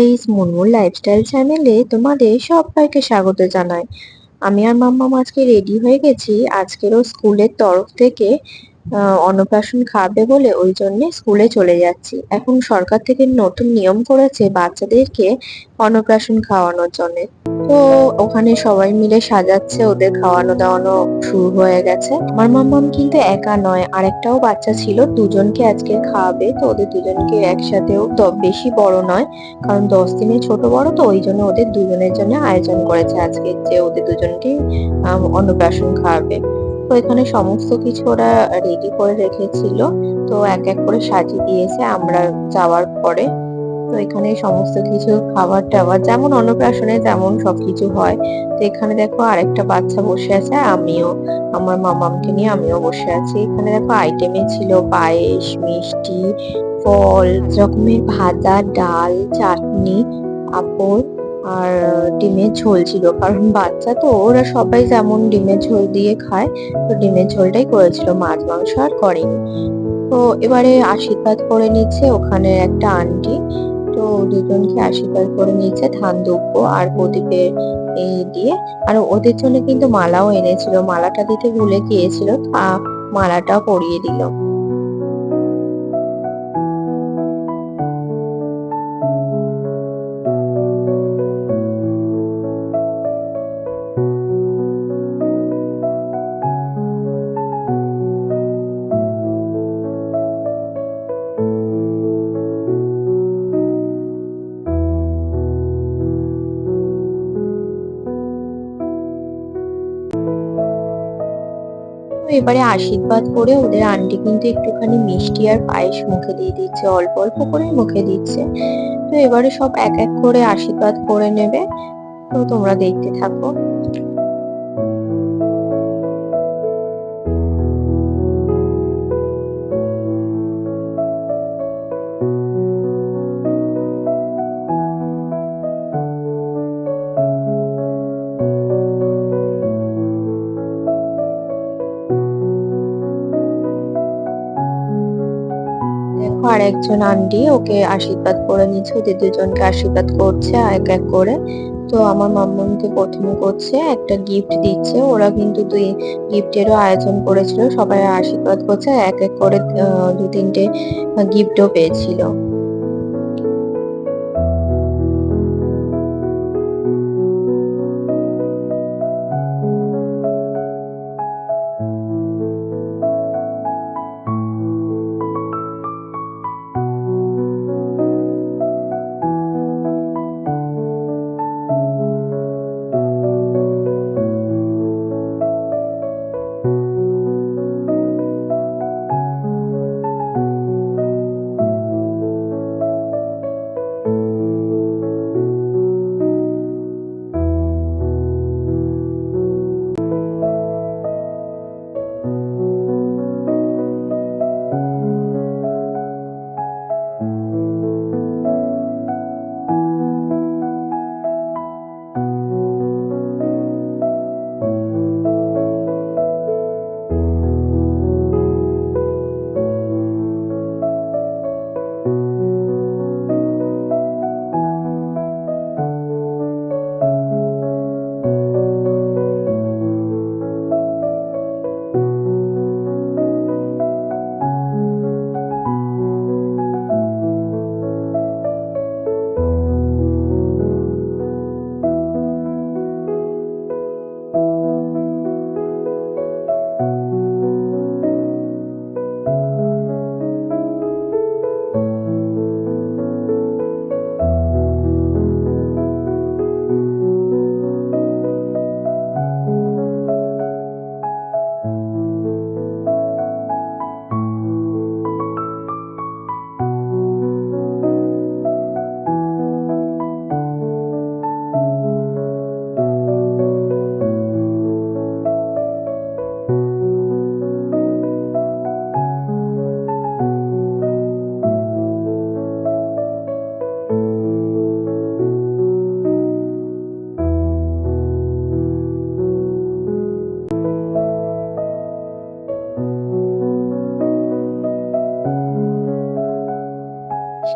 Guys Munmun lifestyle চ্যানেলে তোমাদের সবাইকে স্বাগত জানাই। আমি আর মাম্মাম আজকে রেডি হয়ে গেছি। আজকেরও স্কুলের তরফ থেকে অন্নপ্রাশন খাবে বলে ওই জন্যে স্কুলে চলে যাচ্ছি। এখন সরকার থেকে নতুন নিয়ম করেছে বাচ্চাদেরকে অন্নপ্রাশন খাওয়ানোর জন্য। তো ওখানে সবাই মিলে সাজাচ্ছে, ওদের খাওয়ানো দাওয়ানো শুরু হয়ে গেছে। আমার মাম্মাম কিন্তু একা নয়, আরেকটাও বাচ্চা ছিল, দুজনকে আজকে খাওয়াবে, তো ওদের দুজনকে একসাথেও দ- বেশি বড় নয়, কারণ দশ দিনে ছোট বড়, তো ওই জন্য ওদের দুজনের জন্য আয়োজন করেছে আজকে, যে ওদের দুজনকে অন্নপ্রাশন খাওয়াবে। তো এখানে সমস্ত কিছু ওরা রেডি করে রেখেছিল, তো এক এক করে সাজিয়ে দিয়েছে, আমরা যাওয়ার পরে তো এখানে সমস্ত কিছু খাবার টাবার যেমন অন্নপ্রাশনে তেমন সবকিছু হয়। তো এখানে দেখো আরেকটা বাচ্চা বসে আছে, আমিও। আমার মামামকে নিয়ে আমিও বসে আছি। এখানে দেখো আইটেমে ছিল পায়েস, মিষ্টি, ফল, রকমের ভাজা, ডাল, চাটনি পাঁপড় আর ডিমের ঝোল ছিল। কারণ বাচ্চা তো, ওরা সবাই যেমন ডিমের ঝোল দিয়ে খায়, তো ডিমের ঝোলটাই করেছিল, মাছ, মাংস আর করেনি। তো এবারে আশীর্বাদ করে নিচ্ছে ওখানে একটা আন্টি। তো দুজনকে আশীর্বাদ করে নিয়েছে ধান দুব্য আর প্রদীপের দিয়ে। আর ওদের জন্য কিন্তু মালাও এনেছিল। মালাটা দিতে ভুলে গিয়েছিল মালাটাও পরিয়ে দিল। এবারে আশীর্বাদ করে ওদের আন্টি কিন্তু একটুখানি মিষ্টি আর পায়েস মুখে দিয়ে দিচ্ছে, অল্প অল্প করে মুখে দিচ্ছে। তো এবারে সব এক এক করে আশীর্বাদ করে নেবে। তো তোমরা দেখতে থাকো। আর একজন আন্টি ওকে আশীর্বাদ করে নিচ্ছে ওদের দুজনকে আশীর্বাদ করছে এক এক করে। তো আমার মামনকে প্রথমে করছে, একটা গিফট দিচ্ছে। ওরা কিন্তু দুই গিফটেরও আয়োজন করেছিল, সবাই আশীর্বাদ করছে, এক এক করে দু তিনটে গিফটও পেয়েছিল।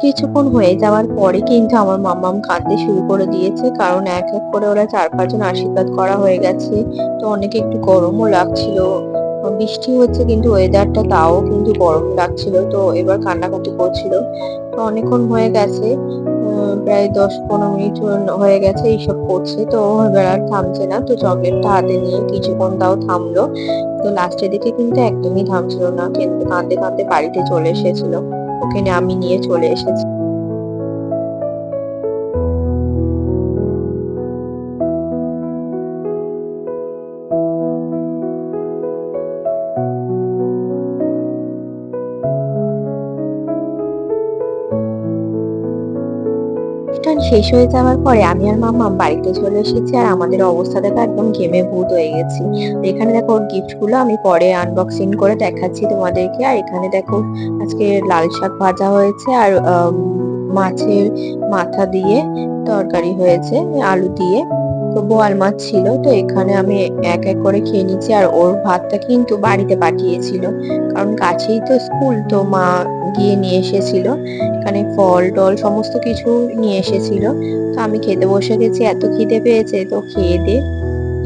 কিছুক্ষণ হয়ে যাওয়ার পরে কিন্তু আমার মাম্মাম কাঁদতে শুরু করে দিয়েছে, কারণ এক এক করে ওরা চার পাঁচজন আশীর্বাদ করা হয়ে গেছে। তো অনেকে একটু গরমও লাগছিল। বৃষ্টি হচ্ছে কিন্তু ওয়েদারটা তাও কিন্তু গরম লাগছিল, তো এবার কান্নাকাটি করছিল। তো অনেকক্ষণ হয়ে গেছে প্রায় দশ পনেরো মিনিট হয়ে গেছে এইসব করছে, তো এবার আর থামছে না। তো চকলেটটা হাতে নিয়ে কিছুক্ষণ তাও থামলো। তো লাস্টের দিকে কিন্তু একদমই থামছিল না কিন্তু কাঁদতে কাঁদতে বাড়িতে চলে এসেছিল। ওখানে আমি নিয়ে চলে এসেছি। শেষ হয়ে যাওয়ার পরে আমি আর মাম্মা বাড়িতে চলে এসেছি আর আমাদের অবস্থা দেখো একদম ঘেমে ভূত হয়ে গেছি। এখানে দেখো ওর গিফটগুলো আমি পরে আনবক্সিং করে দেখাচ্ছি তোমাদেরকে। আর এখানে দেখো আজকে লাল শাক ভাজা হয়েছে আর মাছের মাথা দিয়ে তরকারি হয়েছে, আলু দিয়ে। তো বোয়াল মাছ ছিল, তো এখানে আমি এক এক করে খেয়ে নিচ্ছি। আর ওর ভাতটা কিন্তু বাড়িতে পাঠিয়েছিল। কারণ কাছেই তো স্কুল, তো মা গিয়ে নিয়ে এসেছিল, এখানে ফল, টল সমস্ত কিছু নিয়ে এসেছিল। তো আমি খেতে বসে গেছি, এত খিদে পেয়েছে, তো খেয়ে দিয়ে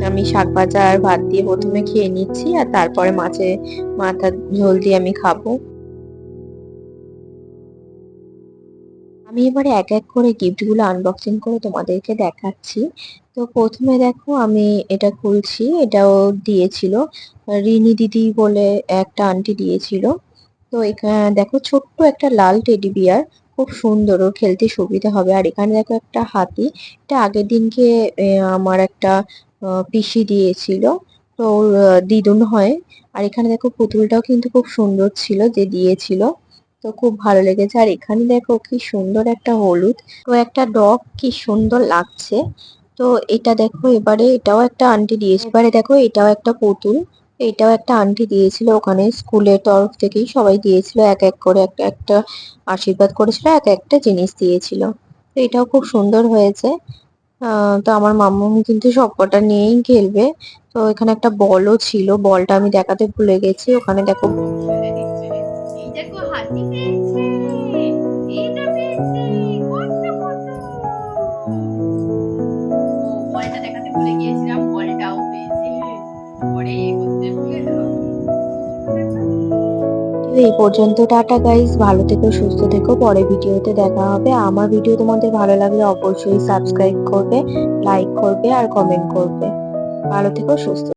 আমি শাক ভাজা আর ভাত দিয়ে প্রথমে খেয়ে নিচ্ছি আর তারপরে মাছে মাথা ঝোল দিয়ে আমি খাব। আমি এবারে এক এক করে গিফটগুলো আনবক্সিং করে তোমাদেরকে দেখাচ্ছি। তো প্রথমে দেখো আমি এটা খুলছি, এটাও দিয়েছিল। রিনি দিদি বলে একটা আন্টি দিয়েছিল। তো এখানে দেখো ছোট্ট একটা লাল টেডি বিয়ার খুব সুন্দর খেলতে সুবিধা হবে। আর এখানে দেখো একটা হাতি, এটা আগের দিনকে আমার একটা পিসি দিয়েছিল, তো দিদুন হয়। আর এখানে দেখো পুতুলটাও কিন্তু খুব সুন্দর ছিল যে দিয়েছিল, তো খুব ভালো লেগেছে। আর এখানে দেখো কি সুন্দর একটা হলুদ, তো একটা ডগ কি সুন্দর লাগছে। তো এটা দেখো এবারে, এটাও একটা আন্টি দিয়েছে। এবারে দেখো এটাও একটা পুতুল। এটাও একটা আন্টি দিয়েছিল ওখানে, স্কুলের তরফ থেকেই সবাই দিয়েছিল, এক এক করে একটা একটা আশীর্বাদ করেছিল, এক একটা জিনিস দিয়েছিল। তো এটাও খুব সুন্দর হয়েছে। তো আমার মাম্মু কিন্তু সবকটা নিয়েই খেলবে। তো এখানে একটা বলও ছিল, বলটা আমি দেখাতে ভুলে গেছি, ওখানে দেখো হাতি এই পর্যন্ত, টাটা গাইজ ভালো থেকো, সুস্থ থেকো। পরে ভিডিওতে দেখা হবে। আমার ভিডিও তোমাদের ভালো লাগলে অবশ্যই সাবস্ক্রাইব করবে লাইক করবে আর কমেন্ট করবে। ভালো থেকো, সুস্থ